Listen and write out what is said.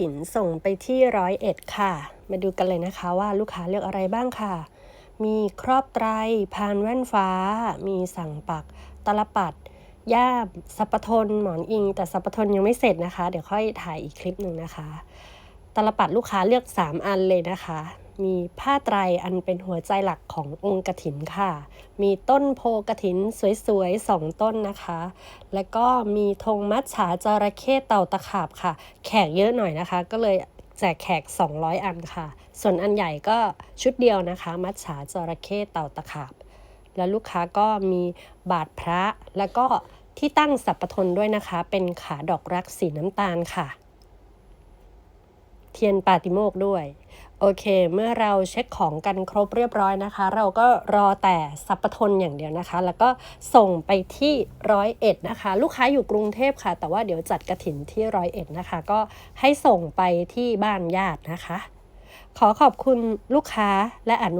อินส่งไปที่ร้อยเอ็ดค่ะ มาดูกันเลยนะคะว่าลูกค้าเลือกอะไรบ้างค่ะ มีครอบไตร พานแว่นฟ้า มีสั่งปัก ตลปัด ย่ามสัปทน หมอนอิง แต่สัปทนยังไม่เสร็จนะคะ เดี๋ยวค่อยถ่ายอีกคลิปหนึ่งนะคะ ตลปัดลูกค้าเลือก 3 อันเลยนะคะ มีผ้าไตรอันเป็นหัวใจหลักขององค์กถินค่ะ มีต้นโพกถินสวยๆสองต้นนะคะ แล้วก็มีธงมัดฉาจระเข้เต่าตะขาบค่ะ แขกเยอะหน่อยนะคะ ก็เลยแจกแขก 200 อันค่ะ ส่วนอันใหญ่ก็ชุดเดียวนะคะ มัดฉาจระเข้เต่าตะขาบ แล้วลูกค้าก็มีบาทพระแล้วก็ที่ตั้งสัปปทนด้วยนะคะ เป็นขาดอกรักสีน้ำตาลค่ะ เทียนปาติโมกด้วย โอเค เมื่อเราเช็คของกันครบเรียบร้อยนะคะ เราก็รอแต่สัปปทนอย่างเดียวนะคะ แล้วก็ส่งไปที่ร้อยเอ็ดนะคะ ลูกค้าอยู่กรุงเทพค่ะ แต่ว่าเดี๋ยวจัดกระถินที่ร้อยเอ็ดนะคะ ก็ให้ส่งไปที่บ้านญาตินะคะ ขอขอบคุณลูกค้าและอนุ